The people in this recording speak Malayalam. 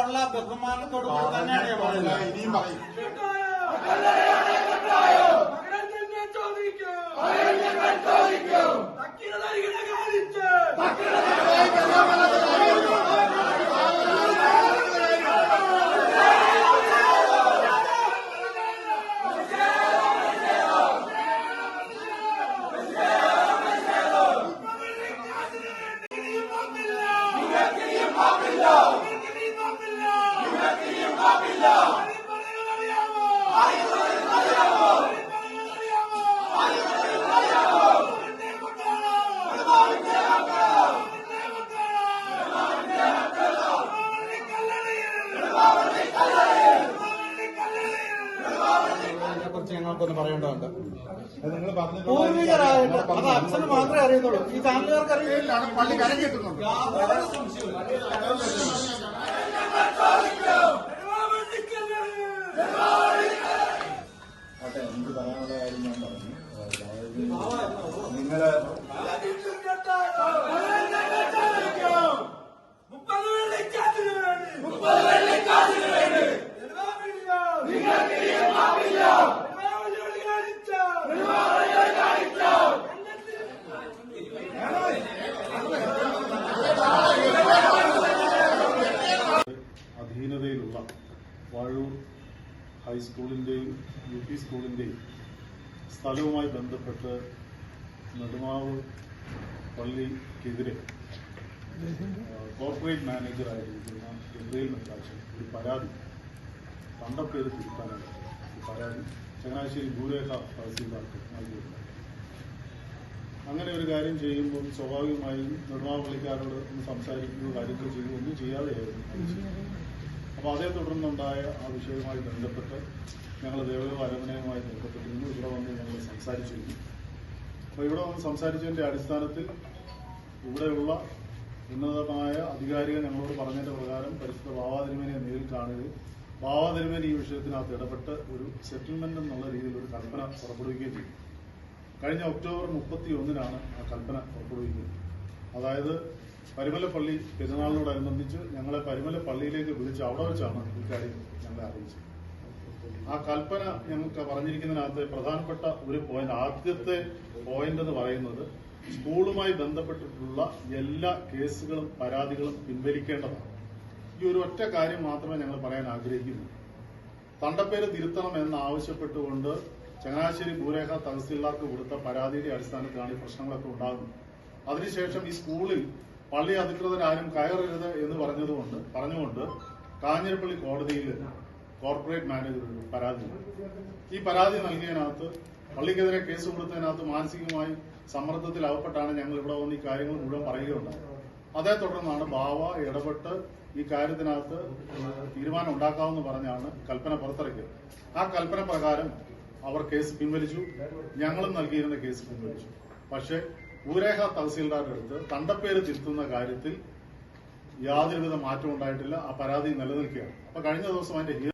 ഉള്ള ബഹുമാനത്തോട് തന്നെയാണ് പറയുന്നത് ഇനിയും പറയും ചോദിക്കും. യുവതിയും കാപ്പില്ല കുറിച്ച് ഞങ്ങൾക്കൊന്ന് പറയേണ്ടതുണ്ട് പൂർവികരായിട്ട് അത് അച്ഛന് മാത്രമേ അറിയുന്നുള്ളൂ ഈ ചാനലുകാർക്ക് അറിയില്ല. പള്ളി കരകെട്ടുന്നുണ്ട് യാതൊരു സംശയവും ആട്ടെ എനിക്ക് പറയാനുള്ള കാര്യം ഞാൻ പറഞ്ഞു. വാഴൂർ ഹൈസ്കൂളിന്റെയും യു പി സ്കൂളിന്റെയും സ്ഥലവുമായി ബന്ധപ്പെട്ട് നെടുമാവ് പള്ളിക്കെതിരെ കോർപ്പറേറ്റ് മാനേജറായിരിക്കുന്ന ഗബ്രിയൽ മെത്താച്ചൻ ഒരു പരാതി കണ്ടപ്പേര് തിരുത്താനായിട്ട് ഒരു പരാതി ചങ്ങനാശ്ശേരി ഭൂരേഖ തഹസീൽദാർക്ക് നൽകിയിട്ടുണ്ട്. അങ്ങനെ ഒരു കാര്യം ചെയ്യുമ്പോൾ സ്വാഭാവികമായും നെടുമാവ് പള്ളിക്കാരോട് ഒന്ന് സംസാരിക്കുന്ന കാര്യങ്ങൾ ചെയ്യുകയോ ഒന്നും ചെയ്യാതെയായിരുന്നു. അപ്പോൾ അതേ തുടർന്നുണ്ടായ ആ വിഷയവുമായി ബന്ധപ്പെട്ട് ഞങ്ങൾ ദേവദേവ അരമനയുമായി ബന്ധപ്പെട്ടിരുന്നു. ഇവിടെ വന്ന് ഞങ്ങൾ സംസാരിച്ചിരുന്നു. അപ്പോൾ ഇവിടെ വന്ന് സംസാരിച്ചതിന്റെ അടിസ്ഥാനത്തിൽ ഇവിടെയുള്ള ഉന്നതമായ അധികാരികൾ ഞങ്ങളോട് പറഞ്ഞതിന്റെ പ്രകാരം പരിശുദ്ധ ബാവാതിരുമനെ നേരിൽ കാണുകയും ബാവാതിരുമൻ ഈ വിഷയത്തിനകത്ത് ഇടപെട്ട് ഒരു സെറ്റിൽമെന്റ് എന്നുള്ള രീതിയിൽ ഒരു കൽപ്പന പുറപ്പെടുവിക്കുകയും ചെയ്തു. കഴിഞ്ഞ ഒക്ടോബർ മുപ്പത്തി ഒന്നിനാണ് ആ കൽപ്പന പുറപ്പെടുവിക്കുന്നത്. അതായത് പരിമലപ്പള്ളി പെരുന്നാളിനോടനുബന്ധിച്ച് ഞങ്ങളെ പരിമല പള്ളിയിലേക്ക് വിളിച്ച് അവിടെ വെച്ചാണ് ഇക്കാര്യം ഞങ്ങളെ അറിയിച്ചത്. ആ കൽപ്പന ഞങ്ങൾക്ക് പറഞ്ഞിരിക്കുന്നതിനകത്ത് പ്രധാനപ്പെട്ട ഒരു പോയിന്റ് ആദ്യത്തെ പോയിന്റ് എന്ന് പറയുന്നത് സ്കൂളുമായി ബന്ധപ്പെട്ടിട്ടുള്ള എല്ലാ കേസുകളും പരാതികളും പിൻവലിക്കേണ്ടതാണ്. ഈ ഒരു ഒറ്റ കാര്യം മാത്രമേ ഞങ്ങൾ പറയാൻ ആഗ്രഹിക്കുന്നു. തണ്ടപ്പേര് തിരുത്തണം എന്ന് ആവശ്യപ്പെട്ടുകൊണ്ട് ചങ്ങനാശ്ശേരി ഭൂരേഖ തഹസീൽദാർക്ക് കൊടുത്ത പരാതിയുടെ അടിസ്ഥാനത്തിലാണ് ഈ പ്രശ്നങ്ങളൊക്കെ ഉണ്ടാകുന്നത്. അതിനുശേഷം ഈ സ്കൂളിൽ പള്ളി അധികൃതരാരും കയറരുത് എന്ന് പറഞ്ഞതുകൊണ്ട് പറഞ്ഞുകൊണ്ട് കാഞ്ഞിരപ്പള്ളി കോടതിയിൽ കോർപ്പറേറ്റ് മാനേജർ പരാതി. ഈ പരാതി നൽകിയതിനകത്ത് പള്ളിക്കെതിരെ കേസ് കൊടുത്തതിനകത്ത് മാനസികമായി സമ്മർദ്ദത്തിൽ അകപ്പെട്ടാണ് ഞങ്ങൾ ഇവിടെ വന്ന് ഈ കാര്യങ്ങൾ മുഴുവൻ പറയുകയുണ്ടായത് അതേ തുടർന്നാണ് ബാവ ഇടപെട്ട് ഈ കാര്യത്തിനകത്ത് തീരുമാനം ഉണ്ടാക്കാമെന്ന് പറഞ്ഞാണ് കൽപ്പന പുറത്തിറക്കിയത്. ആ കൽപ്പന പ്രകാരം അവർ കേസ് പിൻവലിച്ചു. ഞങ്ങളും നൽകിയിരുന്ന കേസ് പിൻവലിച്ചു. പക്ഷേ ഊരേഖ തഹസീൽദാരുടെ അടുത്ത് തണ്ടപ്പേര് തിരുത്തുന്ന കാര്യത്തിൽ യാതൊരുവിധ മാറ്റം ഉണ്ടായിട്ടില്ല. ആ പരാതി നിലനിൽക്കുകയാണ്. അപ്പൊ കഴിഞ്ഞ ദിവസം അതിന്റെ